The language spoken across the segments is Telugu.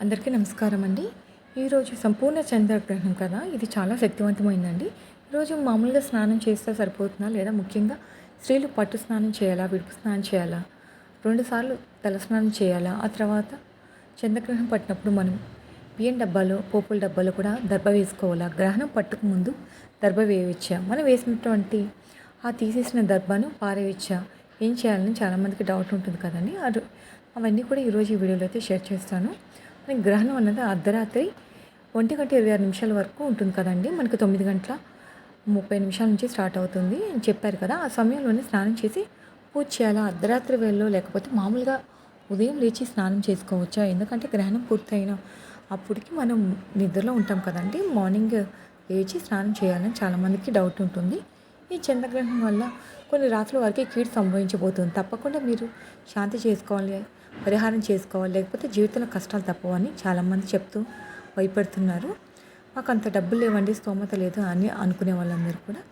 అందరికీ నమస్కారం అండి ఈరోజు సంపూర్ణ చంద్రగ్రహణం కదా? ఇది చాలా శక్తివంతమైందండి. ఈరోజు మామూలుగా స్నానం చేస్తే సరిపోతుందా? లేదా ముఖ్యంగా స్త్రీలు పట్టు స్నానం చేయాలా? విడుపు స్నానం చేయాలా? రెండుసార్లు తల స్నానం చేయాలా? ఆ తర్వాత చంద్రగ్రహణం పట్టినప్పుడు మనం బియ్యం డబ్బాలో పోపుల డబ్బాలో కూడా దర్భ వేసుకోవాలా? గ్రహణం పట్టుకు ముందు దర్భ వేయవచ్చా? మనం వేసినటువంటి ఆ తీసేసిన దర్భను పారేయచ్చా ఏం చేయాలని చాలామందికి డౌట్ ఉంటుంది కదండి. అవన్నీ కూడా ఈరోజు ఈ వీడియోలో అయితే షేర్ చేస్తాను. కానీ గ్రహణం అన్నది అర్ధరాత్రి ఒంటి గంట ఇరవై ఆరు నిమిషాల వరకు ఉంటుంది కదండి. మనకి తొమ్మిది గంటల ముప్పై నిమిషాల నుంచి స్టార్ట్ అవుతుంది. అని చెప్పారు కదా ఆ సమయంలోనే స్నానం చేసి పూజ చేయాలా? అర్ధరాత్రి వేళలో లేకపోతే మామూలుగా ఉదయం లేచి స్నానం చేసుకోవచ్చా? ఎందుకంటే గ్రహణం పూర్తయిన అప్పటికి మనం నిద్రలో ఉంటాం కదండి. మార్నింగ్ లేచి స్నానం చేయాలని చాలామందికి డౌట్ ఉంటుంది. ఈ చంద్రగ్రహణం వల్ల కొన్ని రాత్రుల వరకు కీడు సంభవించబోతుంది. తప్పకుండా మీరు శాంతి చేసుకోవాలి. పరిహారం చేసుకోవాలి. లేకపోతే జీవితంలో కష్టాలు తప్పవని చాలామంది చెప్తూ భయపడుతున్నారు. మాకు అంత డబ్బులు లేవండి స్తోమత లేదు అని అనుకునే వాళ్ళందరూ కూడా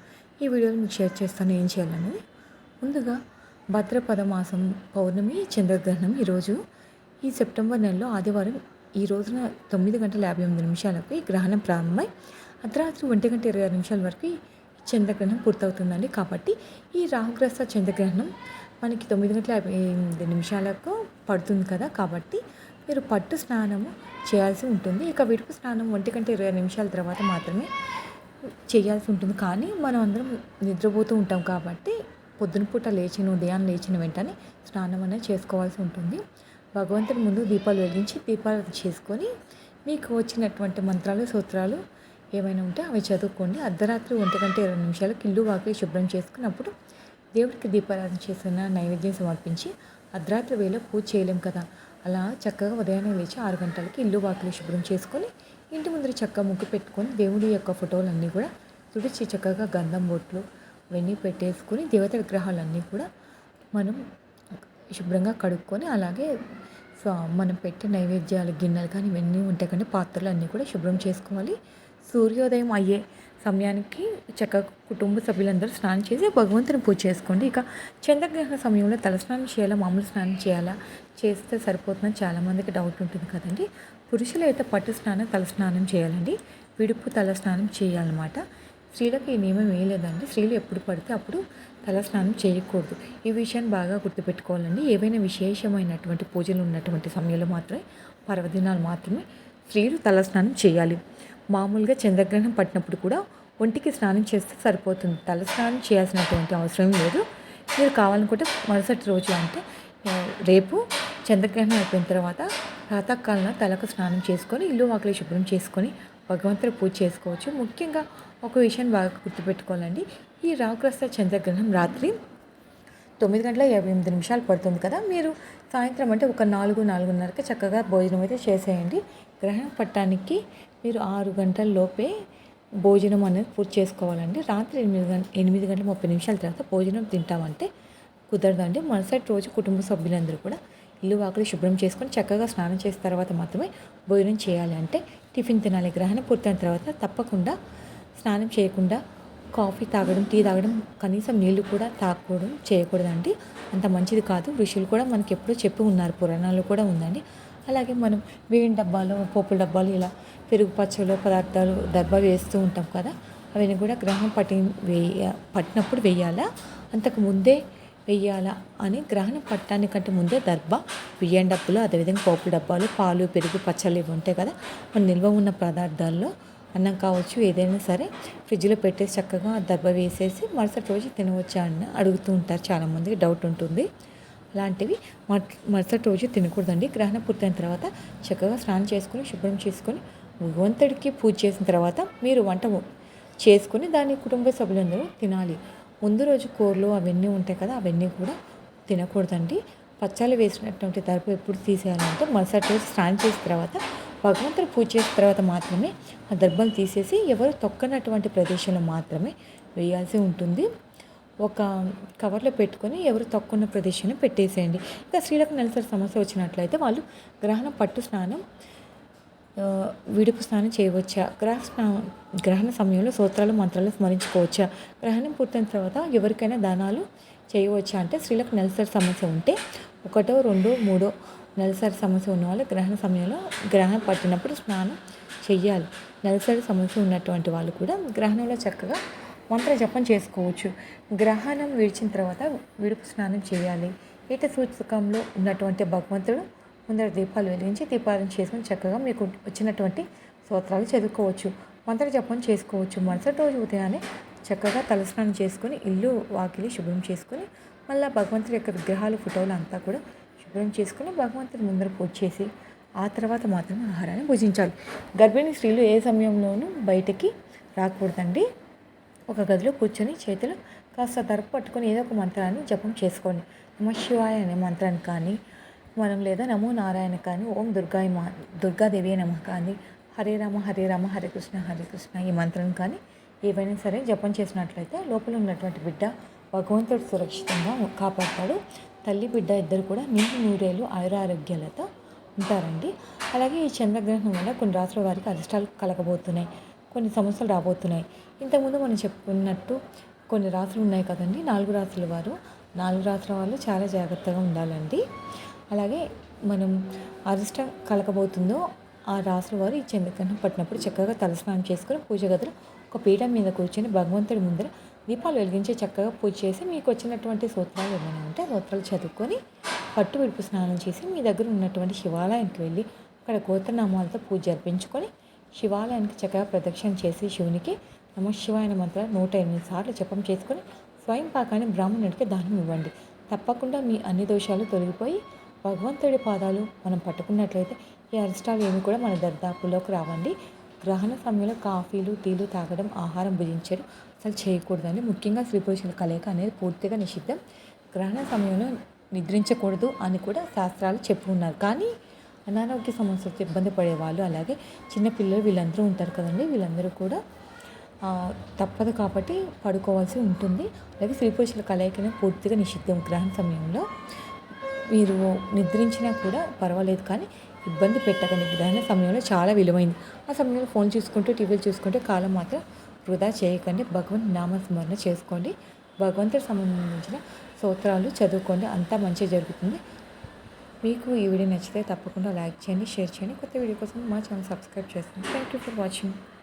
ఈ వీడియోలో మీకు షేర్ చేస్తాను. ఏం చేయాలనేది ముందుగా భద్రపద మాసం పౌర్ణమి చంద్రగ్రహణం ఈరోజు. ఈ సెప్టెంబర్ నెలలో ఆదివారం ఈ రోజున తొమ్మిది గంటల యాభై ఎనిమిది నిమిషాలకు ఈ గ్రహణం ప్రారంభమై అర్ధరాత్రి ఒంటి గంట ఇరవై ఆరు నిమిషాల వరకు చంద్రగ్రహణం పూర్తవుతుందండి. కాబట్టి ఈ రాహుగ్రస్త చంద్రగ్రహణం మనకి తొమ్మిది గంటల యాభై ఎనిమిది నిమిషాలకు పడుతుంది కదా. కాబట్టి మీరు పట్టు స్నానము చేయాల్సి ఉంటుంది. ఇక విడుపు స్నానం ఒంటి గంట ఇరవై నిమిషాల తర్వాత మాత్రమే చేయాల్సి ఉంటుంది. కానీ మనం అందరం నిద్రపోతూ ఉంటాం కాబట్టి పొద్దున పూట లేచిన ఉదయాన్ని లేచిన వెంటనే స్నానం అనేది చేసుకోవాల్సి ఉంటుంది. భగవంతుడి ముందు దీపాలు వెలిగించి దీపాలు చేసుకొని మీకు వచ్చినటువంటి మంత్రాలు సూత్రాలు ఏమైనా ఉంటే అవి చదువుకోండి. అర్ధరాత్రి ఒంటి గంట ఇరవై నిమిషాలకు ఇల్లు వాకిలి శుభ్రం చేసుకున్నప్పుడు దేవుడికి దీపారాధన చేసిన నైవేద్యం సమర్పించి అర్ధరాత్రి వేళ పూజ చేయలేం కదా. అలా చక్కగా ఉదయాన్నే లేచి ఆరు గంటలకి ఇల్లు వాకిలి శుభ్రం చేసుకొని ఇంటి ముందర చక్కగా ముగ్గు పెట్టుకొని దేవుడి యొక్క ఫోటోలన్నీ కూడా తుడిచి చక్కగా గంధం బొట్లు వెన్నీ పెట్టేసుకొని దేవత విగ్రహాలన్నీ కూడా మనం శుభ్రంగా కడుక్కొని అలాగే మనం పెట్టే నైవేద్యాలు గిన్నెలు కానీ ఇవన్నీ ఉంటాయి కానీ పాత్రలు అన్నీ కూడా శుభ్రం చేసుకోవాలి. సూర్యోదయం అయ్యే సమయానికి చక్కగా కుటుంబ సభ్యులందరూ స్నానం చేసి భగవంతుని పూజ చేసుకోండి. ఇక చంద్రగ్రహణ సమయంలో తలస్నానం చేయాలా? మామూలు స్నానం చేయాలా? చేస్తే సరిపోతుందని చాలామందికి డౌట్ ఉంటుంది కదండి. పురుషులు అయితే పట్టు స్నానం తలస్నానం చేయాలండి. విడుపు తలస్నానం చేయాలన్నమాట. స్త్రీలకు ఈ నియమం ఏం లేదండి. స్త్రీలు ఎప్పుడు పడితే అప్పుడు తలస్నానం చేయకూడదు. ఈ విషయాన్ని బాగా గుర్తుపెట్టుకోవాలండి. ఏవైనా విశేషమైనటువంటి పూజలు ఉన్నటువంటి సమయంలో మాత్రమే పర్వదినాలు మాత్రమే స్త్రీలు తలస్నానం చేయాలి. మామూలుగా చంద్రగ్రహణం పట్టినప్పుడు కూడా ఒంటికి స్నానం చేస్తే సరిపోతుంది. తల స్నానం చేయాల్సినటువంటి అవసరం లేదు. మీరు కావాలనుకుంటే మరుసటి రోజు అంటే రేపు చంద్రగ్రహణం అయిపోయిన తర్వాత ప్రాతకాలంలో తలకు స్నానం చేసుకొని ఇల్లు వాకిలి శుభ్రం చేసుకొని భగవంతుడు పూజ చేసుకోవచ్చు. ముఖ్యంగా ఒక విషయాన్ని బాగా గుర్తుపెట్టుకోవాలండి. ఈ రావుగ్రస్త చంద్రగ్రహణం రాత్రి తొమ్మిది గంటల యాభై ఎనిమిది నిమిషాలు పడుతుంది కదా. మీరు సాయంత్రం అంటే ఒక నాలుగు నాలుగున్నరకి చక్కగా భోజనం అయితే చేసేయండి. గ్రహణం పట్టడానికి మీరు ఆరు గంటల లోపే భోజనం అనేది పూర్తి చేసుకోవాలండి. రాత్రి ఎనిమిది గంట ఎనిమిది గంటల ముప్పై నిమిషాల తర్వాత భోజనం తింటామంటే కుదరదండి. మరుసటి రోజు కుటుంబ సభ్యులందరూ కూడా ఇల్లు వాకిలి శుభ్రం చేసుకొని చక్కగా స్నానం చేసిన తర్వాత మాత్రమే భోజనం చేయాలి. అంటే టిఫిన్ తినాలి. గ్రహణం పూర్తయిన తర్వాత తప్పకుండా స్నానం చేయకుండా కాఫీ తాగడం టీ తాగడం కనీసం నీళ్ళు కూడా తాగకూడదు చేయకూడదండి. అంత మంచిది కాదు. ఋషులు కూడా మనకి ఎప్పుడూ చెప్పి ఉన్నారు. పురాణాలు కూడా ఉందండి. అలాగే మనం బియ్యం డబ్బాలు పోపుల డబ్బాలు ఇలా పెరుగు పచ్చలు పదార్థాలు డబ్బా వేస్తూ ఉంటాం కదా. అవన్నీ కూడా గ్రహణం పట్టి వేయ పట్టినప్పుడు వేయాలా? అంతకు ముందే వెయ్యాలా అని గ్రహణం పట్టడానికంటే ముందే దర్భ బియ్యం డబ్బులు అదేవిధంగా పోపుల డబ్బాలు పాలు పెరుగు పచ్చళ్ళు ఇవి ఉంటాయి కదా. మన నిల్వ ఉన్న పదార్థాల్లో అన్నం కావచ్చు ఏదైనా సరే ఫ్రిడ్జ్లో పెట్టేసి చక్కగా ఆ వేసేసి మరుసటి రోజు తినవచ్చా అని అడుగుతూ ఉంటారు చాలామందికి డౌట్ ఉంటుంది. అలాంటివి మరుసటి రోజు తినకూడదండి. గ్రహణ పూర్తయిన తర్వాత చక్కగా స్నానం చేసుకొని శుభ్రం చేసుకొని భగవంతుడికి పూజ చేసిన తర్వాత మీరు వంట చేసుకొని దాన్ని కుటుంబ సభ్యులందరూ తినాలి. ముందు రోజు కూరలు అవన్నీ ఉంటాయి కదా అవన్నీ కూడా తినకూడదండి. పచ్చళ్ళు వేసినటువంటి తరపు ఎప్పుడు తీసేయాలంటే మరుసటి రోజు స్నానం చేసిన తర్వాత భగవంతుడు పూజ చేసిన తర్వాత మాత్రమే ఆ దర్భాలు తీసేసి ఎవరు తొక్కనటువంటి ప్రదేశంలో మాత్రమే వేయాల్సి ఉంటుంది. ఒక కవర్లో పెట్టుకొని ఎవరు తక్కువ ప్రదేశాన్ని పెట్టేసేయండి. ఇంకా స్త్రీలకు నెలసరి సమస్య వచ్చినట్లయితే వాళ్ళు గ్రహణ పట్టు స్నానం విడుపు స్నానం చేయవచ్చా? గ్రహ స్నా- గ్రహణ సమయంలో సూత్రాలు మంత్రాలు స్మరించుకోవచ్చా? గ్రహణం పూర్తయిన తర్వాత ఎవరికైనా దానాలు చేయవచ్చా? అంటే స్త్రీలకు నెలసరి సమస్య ఉంటే ఒకటో రెండో మూడో నెలసరి సమస్య ఉన్నవాళ్ళు గ్రహణ సమయంలో గ్రహణం పట్టినప్పుడు స్నానం చెయ్యాలి. నెలసరి సమస్య ఉన్నటువంటి వాళ్ళు కూడా గ్రహణంలో చక్కగా మంత్ర జపం చేసుకోవచ్చు. గ్రహణం విడిచిన తర్వాత విడుపు స్నానం చేయాలి. ఈట సూచకంలో ఉన్నటువంటి భగవంతుడు ముందర దీపాలు వెలిగించి దీపాలను చేసుకుని చక్కగా మీకు వచ్చినటువంటి స్తోత్రాలు చదువుకోవచ్చు. మంత్ర జపం చేసుకోవచ్చు. మరుసటి రోజు ఉదయాన్నే చక్కగా తలస్నానం చేసుకొని ఇల్లు వాకిలి శుభ్రం చేసుకొని మళ్ళీ భగవంతుడి యొక్క విగ్రహాలు ఫోటోలు అంతా కూడా శుభ్రం చేసుకుని భగవంతుడి ముందర పూజ చేసి ఆ తర్వాత మాత్రమే ఆహారాన్ని భుజించాలి. గర్భిణీ స్త్రీలు ఏ సమయంలోనూ బయటికి రాకూడదండి. ఒక గదిలో కూర్చొని చేతులు కాస్త తరపు పట్టుకొని ఏదో ఒక మంత్రాన్ని జపం చేసుకోండి. నమ శివాయ అనే మంత్రాన్ని కానీ మనం లేదా నమో నారాయణ కానీ ఓం దుర్గాయ మా దుర్గాదేవి నమ కానీ హరే రామ హరే రామ హరే కృష్ణ హరే కృష్ణ ఈ మంత్రం కానీ ఏవైనా సరే జపం చేసినట్లయితే లోపల ఉన్నటువంటి బిడ్డ భగవంతుడు సురక్షితంగా కాపాడతాడు. తల్లి బిడ్డ ఇద్దరు కూడా నిండు నూరేళ్ళు ఆయురారోగ్యాలతో ఉంటారండి. అలాగే ఈ చంద్రగ్రహణం వల్ల కొన్ని రాష్ట్రాల వారికి అరిష్టాలు కలగబోతున్నాయి కొన్ని సమస్యలు రాబోతున్నాయి. ఇంతకుముందు మనం చెప్పుకున్నట్టు కొన్ని రాసులు ఉన్నాయి కదండి. నాలుగు రాసుల వారు నాలుగు రాత్రుల వాళ్ళు చాలా జాగ్రత్తగా ఉండాలండి. అలాగే మనం అరిష్టం కలగబోతుందో ఆ రాసుల వారు ఈ చంద్రగ్రహణం పట్టినప్పుడు చక్కగా తలస్నానం చేసుకుని పూజ గదిలో ఒక పీఠం మీద కూర్చొని భగవంతుడి ముందర దీపాలు వెలిగించి చక్కగా పూజ చేసి మీకు వచ్చినటువంటి సూత్రాలు ఏమైనా ఉంటే సూత్రాలు చదువుకొని పట్టు విడుపు స్నానం చేసి మీ దగ్గర ఉన్నటువంటి శివాలయానికి వెళ్ళి అక్కడ గోత్రనామాలతో పూజ జరిపించుకొని శివాలయానికి చక్కగా ప్రదక్షిణ చేసి శివునికి నమ శివాయన మంత్ర నూట ఎనిమిది సార్లు జపం చేసుకొని స్వయం పాకాన్ని బ్రాహ్మణుడికి దానం ఇవ్వండి. తప్పకుండా మీ అన్ని దోషాలు తొలగిపోయి భగవంతుడి పాదాలు మనం పట్టుకున్నట్లయితే ఈ అరిష్టాలు ఏమి కూడా మన దర్దాపులోకి రావండి. గ్రహణ సమయంలో కాఫీలు టీలు తాగడం ఆహారం భుజించడం అసలు చేయకూడదండి ముఖ్యంగా స్త్రీ పురుషుల కలయిక అనేది పూర్తిగా నిషిద్ధం. గ్రహణ సమయంలో నిద్రించకూడదు అని కూడా శాస్త్రాలు చెప్పు ఉన్నారు. కానీ అనారోగ్య సమస్యలతో ఇబ్బంది పడేవాళ్ళు అలాగే చిన్నపిల్లలు వీళ్ళందరూ ఉంటారు కదండి. వీళ్ళందరూ కూడా తప్పదు కాబట్టి పడుకోవాల్సి ఉంటుంది. అలాగే స్త్రీ పురుషుల కలయికనే పూర్తిగా నిషిద్ధం. గ్రహణ సమయంలో మీరు నిద్రించినా కూడా పర్వాలేదు కానీ ఇబ్బంది పెట్టకండి. గ్రహణ సమయంలో చాలా విలువైంది. ఆ సమయంలో ఫోన్ చూసుకుంటూ టీవీలు చూసుకుంటే కాలం మాత్రం వృధా చేయకండి. భగవంతు నామస్మరణ చేసుకోండి. భగవంతుడికి సంబంధించిన స్తోత్రాలు చదువుకోండి. అంతా మంచిగా జరుగుతుంది. మీకు ఈ వీడియో నచ్చితే తప్పకుండా లైక్ చేయండి షేర్ చేయండి. కొత్త వీడియో కోసం మా ఛానల్ సబ్స్క్రైబ్ చేస్తాను థ్యాంక్ యూ ఫర్ వాచింగ్